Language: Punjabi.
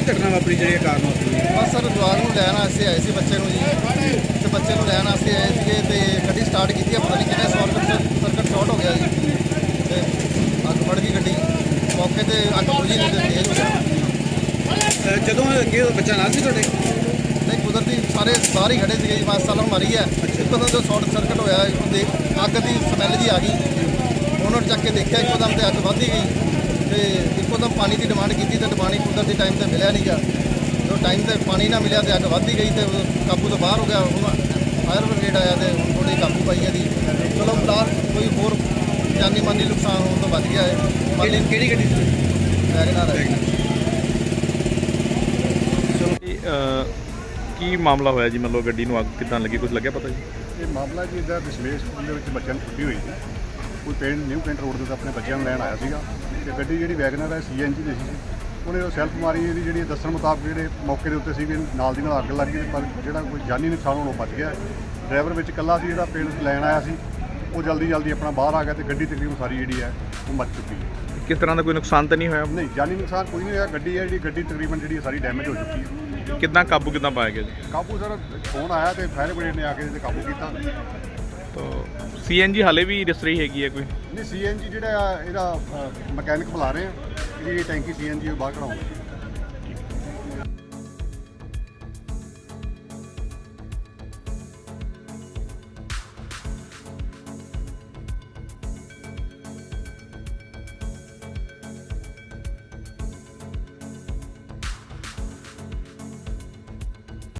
ਜਿਹੜੇ ਕਾਰਨ ਹੋਏ ਬਸ ਸਰ ਜਵਾਗ ਨੂੰ ਲੈਣ ਵਾਸਤੇ ਆਏ ਸੀ ਬੱਚੇ ਨੂੰ ਜੀ। ਤੇ ਬੱਚੇ ਨੂੰ ਲੈਣ ਵਾਸਤੇ ਆਏ ਸੀਗੇ ਤੇ ਗੱਡੀ ਸਟਾਰਟ ਕੀਤੀ ਆ ਪਤਾ ਨਹੀਂ ਕਿਵੇਂ ਸਰਕਟ ਸਰਕਟ ਸ਼ਾਰਟ ਹੋ ਗਿਆ ਜੀ। ਤੇ ਅੱਗ ਫੜ ਗਈ ਗੱਡੀ। ਮੌਕੇ ਤੇ ਅੱਗ ਬੁਝੀ ਨਹੀਂ ਤੇ ਤੇਜ਼ ਹੋ ਗਿਆ। ਅਹ ਜਦੋਂ ਅੱਗੇ ਬੱਚਾ ਨਾਲ ਸੀ ਤੁਹਾਡੇ? ਨਹੀਂ ਕੁਦਰਤੀ ਸਾਰੇ ਬਾਹਰ ਹੀ ਖੜੇ ਸੀਗੇ ਜੀ ਮਾਸ ਸਾਲਾਂ ਮਾਰੀ ਹੈ। ਇੱਕਦਮ ਜਦੋਂ ਸ਼ਾਰਟ ਸਰਕਟ ਹੋਇਆ ਉਹਦੇ ਅੱਗ ਦੀ ਸਮੈਲ ਜੀ ਆ ਗਈ। ਉਹਨਾਂ ਨੇ ਚੱਕ ਕੇ ਦੇਖਿਆ ਇੱਕਦਮ ਤੇ ਅੱਗ ਵੱਧ ਗਈ। ਤੇ ਇੱਕਦਮ ਪਾਣੀ ਦੀ ਡਿਮਾਂਡ ਕੀਤੀ ਤੇ ਪਾਣੀ ਕੁਦਰਤੀ ਟਾਈਮ ਤੇ ਮਿਲਿਆ ਨਹੀਂਗਾ ਜਦੋਂ ਟਾਈਮ ਤੇ ਪਾਣੀ ਨਾ ਮਿਲਿਆ ਤੇ ਅੱਗ ਵੱਧ ਹੀ ਗਈ ਤੇ ਉਹ ਕਾਬੂ ਤੋਂ ਬਾਹਰ ਹੋ ਗਿਆ ਹੁਣ ਫਾਇਰ ਬ੍ਰਿਗੇਡ ਆਇਆ ਤੇ ਹੁਣ ਥੋੜੀ ਕਾਬੂ ਪਾਈ ਹੈ ਦੀ ਚਲੋ ਫਿਲਹਾਲ ਕੋਈ ਹੋਰ ਜਾਨੀ ਮਾਨੀ ਨੁਕਸਾਨ ਹੋਣ ਤੋਂ ਬਚ ਗਿਆ ਹੈ। ਕਿਹੜੀ ਗੱਡੀ ਸੀ? ਵੈਗਨਾਰ ਹੈ। ਕੀ, ਅਹ, ਕੀ ਮਾਮਲਾ ਹੋਇਆ ਜੀ? ਮਤਲਬ ਗੱਡੀ ਨੂੰ ਅੱਗ ਕਿੱਦਾਂ ਲੱਗੀ? ਕੁਝ ਲੱਗਿਆ ਪਤਾ ਜੀ? ਇਹ ਮਾਮਲਾ ਜੀ ਦਾ ਦਸ਼ਮੇਸ਼ ਸਕੂਲ ਦੇ ਵਿੱਚ ਬੱਚਿਆਂ ਨੂੰ ਛੁੱਟੀ ਹੋਈ ਸੀ। ਕੋਈ ਪਿੰਡ ਨਿਊ ਕੈਂਟ ਰੋਡ ਦੇ ਉੱਤੇ ਆਪਣੇ ਬੱਚਿਆਂ ਨੂੰ ਲੈਣ ਆਇਆ ਸੀਗਾ। ਤੇ ਗੱਡੀ ਜਿਹੜੀ ਵੈਗਨਰ ਹੈ ਸੀਐਨਜੀ ਦੀ ਸੀ ਉਹਨੇ ਉਹ ਸੈਲਫ ਮਾਰੀ ਇਹਦੀ ਜਿਹੜੀ ਦੱਸਣ ਮੁਤਾਬਕ ਜਿਹੜੇ ਮੌਕੇ ਦੇ ਉੱਤੇ ਸੀ ਵੀ ਨਾਲ ਦੀ ਨਾਲ ਅੱਗ ਲੱਗ ਗਈ ਪਰ ਜਿਹੜਾ ਕੋਈ ਜਾਨੀ ਨੁਕਸਾਨ ਹੋਣੋਂ ਬਚ ਗਿਆ। ਡਰਾਈਵਰ ਵਿੱਚ ਇਕੱਲਾ ਸੀ ਜਿਹੜਾ ਪਿੰਡ ਲੈਣ ਆਇਆ ਸੀ। ਉਹ ਜਲਦੀ ਜਲਦੀ ਆਪਣਾ ਬਾਹਰ ਆ ਗਿਆ ਤੇ ਗੱਡੀ ਤਕਰੀਬਨ ਸਾਰੀ ਜਿਹੜੀ ਹੈ ਉਹ ਮੱਚ ਚੁੱਕੀ ਹੈ। ਕਿਸ ਤਰ੍ਹਾਂ ਦਾ ਕੋਈ ਨੁਕਸਾਨ ਤਾਂ ਨਹੀਂ ਹੋਇਆ? ਨਹੀਂ ਜਾਨੀ ਨੁਕਸਾਨ ਕੋਈ ਨਹੀਂ ਹੋਇਆ। ਗੱਡੀ ਹੈ ਜਿਹੜੀ ਗੱਡੀ ਤਕਰੀਬਨ ਜਿਹੜੀ ਸਾਰੀ ਡੈਮੇਜ ਹੋ ਚੁੱਕੀ ਹੈ। ਕਿੱਦਾਂ ਕਾਬੂ ਕਿੱਦਾਂ ਪਾਇਆ ਗਿਆ ਜੀ? ਕਾਬੂ ਸਰ ਫੋਨ ਆਇਆ ਤੇ ਫਾਇਰ ਬ੍ਰਿਗੇਡ ਨੇ ਆ ਕੇ ਇਹਦੇ ਕਾਬੂ ਕੀਤਾ। ਤਾਂ ਸੀਐਨਜੀ ਹਾਲੇ ਵੀ ਰਸਰੀ ਹੈਗੀ ਹੈ ਕੋਈ? ਨਹੀਂ ਸੀਐਨਜੀ ਜਿਹੜਾ ਆ ਇਹਦਾ ਮਕੈਨਿਕ ਬੁਲਾ ਰਹੇ ਆ, ਇਹਦੀ ਟੈਂਕੀ ਸੀਐਨਜੀ ਬਾਹਰ ਕਢਾਉਣੀ